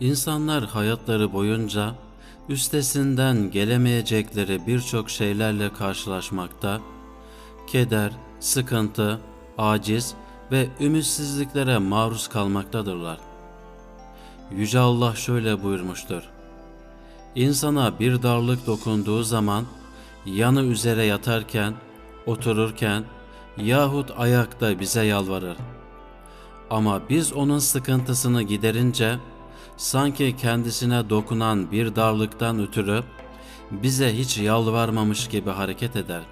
İnsanlar hayatları boyunca üstesinden gelemeyecekleri birçok şeylerle karşılaşmakta, keder, sıkıntı, aciz ve ümitsizliklere maruz kalmaktadırlar. Yüce Allah şöyle buyurmuştur. İnsana bir darlık dokunduğu zaman yanı üzere yatarken, otururken yahut ayakta bize yalvarır. Ama biz onun sıkıntısını giderince sanki kendisine dokunan bir darlıktan ötürü bize hiç yalvarmamış gibi hareket eder.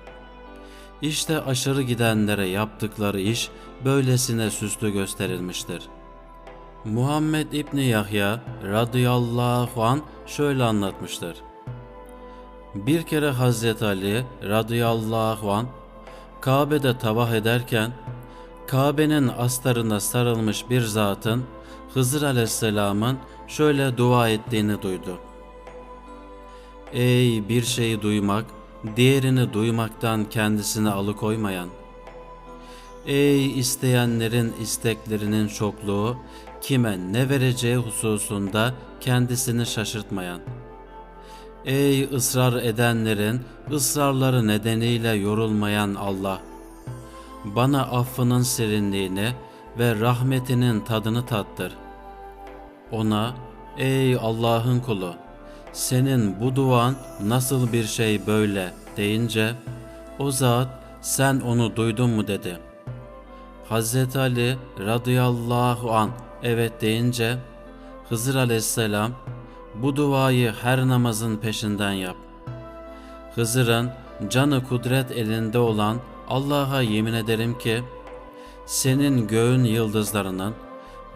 İşte aşırı gidenlere yaptıkları iş böylesine süslü gösterilmiştir. Muhammed İbni Yahya radıyallahu an şöyle anlatmıştır. Bir kere Hazreti Ali radıyallahu an Kabe'de tavaf ederken Kabe'nin astarına sarılmış bir zatın Hızır aleyhisselamın şöyle dua ettiğini duydu. Ey bir şeyi duymak, diğerini duymaktan kendisini alıkoymayan. Ey isteyenlerin isteklerinin çokluğu, kime ne vereceği hususunda kendisini şaşırtmayan. Ey ısrar edenlerin ısrarları nedeniyle yorulmayan Allah! Bana affının serinliğini ve rahmetinin tadını tattır. Ona, ey Allah'ın kulu, senin bu duan nasıl bir şey böyle deyince, o zat sen onu duydun mu dedi. Hazreti Ali radıyallahu an evet deyince, Hızır aleyhisselam bu duayı her namazın peşinden yap. Hızır'ın canı kudret elinde olan Allah'a yemin ederim ki, senin göğün yıldızlarının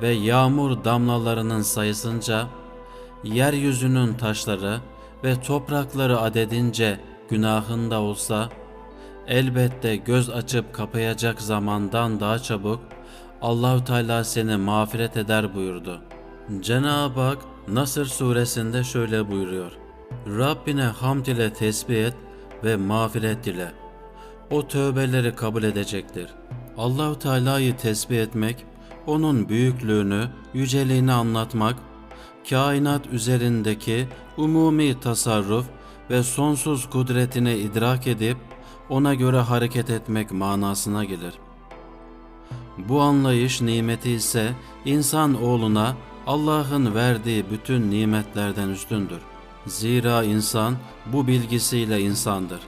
ve yağmur damlalarının sayısınca, yeryüzünün taşları ve toprakları adedince günahında olsa, elbette göz açıp kapayacak zamandan daha çabuk Allahu Teala seni mağfiret eder buyurdu. Cenab-ı Hak Nasır suresinde şöyle buyuruyor. Rabbine hamd ile tesbih et ve mağfiret dile. O tövbeleri kabul edecektir. Allahu Teala'yı tesbih etmek, onun büyüklüğünü, yüceliğini anlatmak, kainat üzerindeki umumi tasarruf ve sonsuz kudretini idrak edip ona göre hareket etmek manasına gelir. Bu anlayış nimeti ise insan oğluna Allah'ın verdiği bütün nimetlerden üstündür. Zira insan bu bilgisiyle insandır.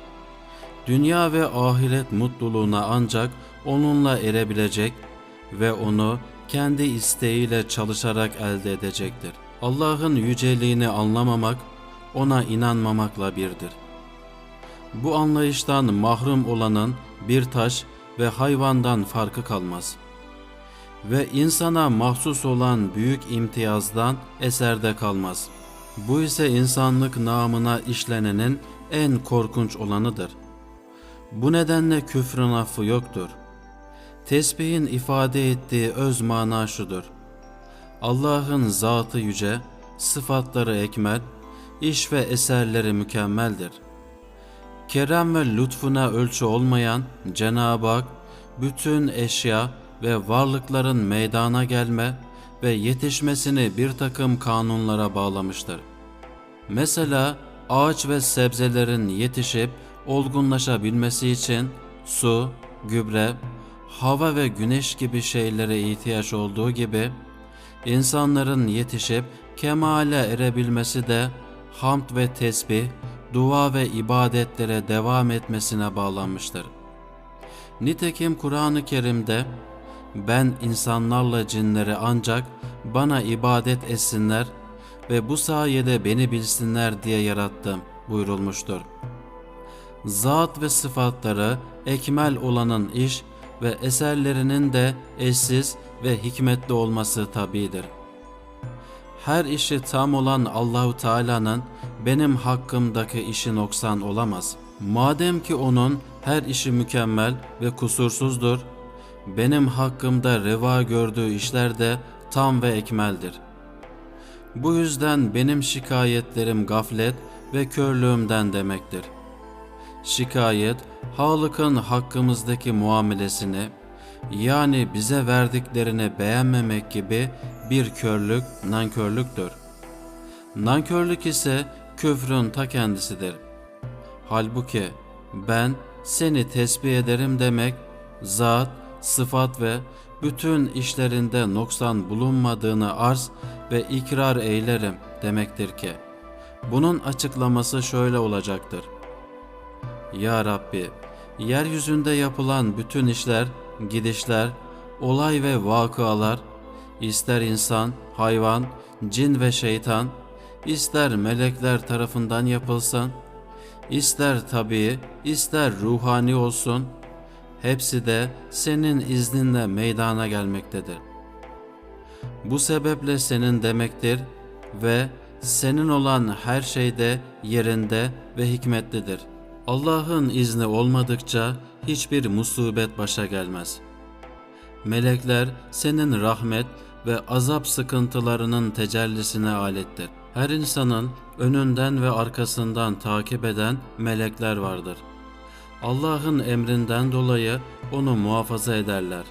Dünya ve ahiret mutluluğuna ancak onunla erebilecek ve onu kendi isteğiyle çalışarak elde edecektir. Allah'ın yüceliğini anlamamak, ona inanmamakla birdir. Bu anlayıştan mahrum olanın bir taş ve hayvandan farkı kalmaz. Ve insana mahsus olan büyük imtiyazdan eserde kalmaz. Bu ise insanlık namına işlenenin en korkunç olanıdır. Bu nedenle küfrün affı yoktur. Tesbihin ifade ettiği öz mana şudur. Allah'ın zatı yüce, sıfatları ekmel, iş ve eserleri mükemmeldir. Kerem ve lütfuna ölçü olmayan Cenab-ı Hak, bütün eşya ve varlıkların meydana gelme ve yetişmesini bir takım kanunlara bağlamıştır. Mesela ağaç ve sebzelerin yetişip olgunlaşabilmesi için su, gübre, hava ve güneş gibi şeylere ihtiyaç olduğu gibi insanların yetişip kemale erebilmesi de hamd ve tesbih, dua ve ibadetlere devam etmesine bağlanmıştır. Nitekim Kur'an-ı Kerim'de ben insanlarla cinleri ancak bana ibadet etsinler ve bu sayede beni bilsinler diye yarattım buyurulmuştur. Zat ve sıfatları ekmel olanın iş ve eserlerinin de eşsiz ve hikmetli olması tabidir. Her işi tam olan Allahu Teala'nın benim hakkımdaki işi noksan olamaz. Madem ki onun her işi mükemmel ve kusursuzdur, benim hakkımda reva gördüğü işler de tam ve ekmeldir. Bu yüzden benim şikayetlerim gaflet ve körlüğümden demektir. Şikayet, Halık'ın hakkımızdaki muamelesini, yani bize verdiklerini beğenmemek gibi bir körlük, nankörlüktür. Nankörlük ise küfrün ta kendisidir. Halbuki ben seni tesbih ederim demek, zat, sıfat ve bütün işlerinde noksan bulunmadığını arz ve ikrar eylerim demektir ki, bunun açıklaması şöyle olacaktır. Ya Rabbi, yeryüzünde yapılan bütün işler, gidişler, olay ve vakıalar, ister insan, hayvan, cin ve şeytan, ister melekler tarafından yapılsın, ister tabii, ister ruhani olsun, hepsi de senin izninle meydana gelmektedir. Bu sebeple senin demektir ve senin olan her şeyde yerinde ve hikmetlidir. Allah'ın izni olmadıkça hiçbir musibet başa gelmez. Melekler senin rahmet ve azap sıkıntılarının tecellisine alettir. Her insanın önünden ve arkasından takip eden melekler vardır. Allah'ın emrinden dolayı onu muhafaza ederler.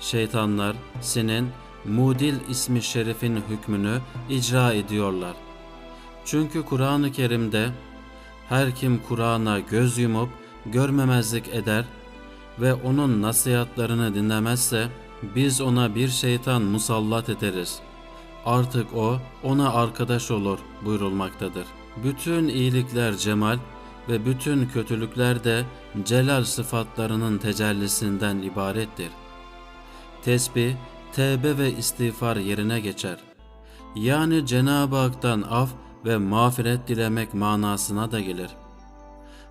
Şeytanlar senin Mudil ismi şerifin hükmünü icra ediyorlar. Çünkü Kur'an-ı Kerim'de her kim Kur'an'a göz yumup görmemezlik eder ve onun nasihatlarını dinlemezse biz ona bir şeytan musallat ederiz. Artık o ona arkadaş olur buyurulmaktadır. Bütün iyilikler cemal ve bütün kötülükler de celal sıfatlarının tecellisinden ibarettir. Tesbih, tevbe ve istiğfar yerine geçer. Yani Cenab-ı Hak'tan af ve mağfiret dilemek manasına da gelir.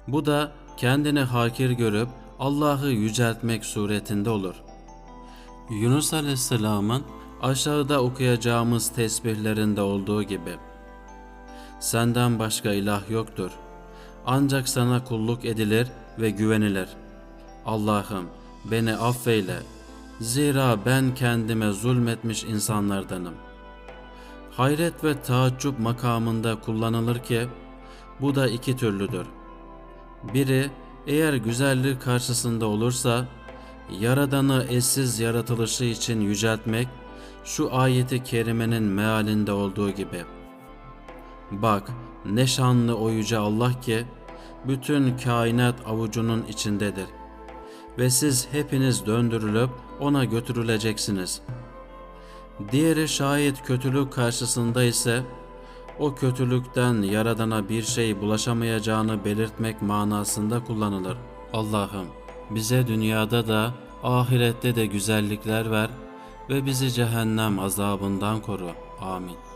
Bu da kendini hakir görüp Allah'ı yüceltmek suretinde olur. Yunus Aleyhisselam'ın aşağıda okuyacağımız tesbihlerinde olduğu gibi Senden başka ilah yoktur. Ancak sana kulluk edilir ve güvenilir. Allah'ım beni affeyle. Zira ben kendime zulmetmiş insanlardanım. Hayret ve taaccüp makamında kullanılır ki bu da iki türlüdür. Biri eğer güzellik karşısında olursa Yaradan'ı eşsiz yaratılışı için yüceltmek şu ayeti kerimenin mealinde olduğu gibi. Bak ne şanlı o yüce Allah ki bütün kainat avucunun içindedir. Ve siz hepiniz döndürülüp ona götürüleceksiniz. Diğeri şayet kötülük karşısında ise o kötülükten yaradana bir şey bulaşamayacağını belirtmek manasında kullanılır. Allah'ım bize dünyada da ahirette de güzellikler ver ve bizi cehennem azabından koru. Amin.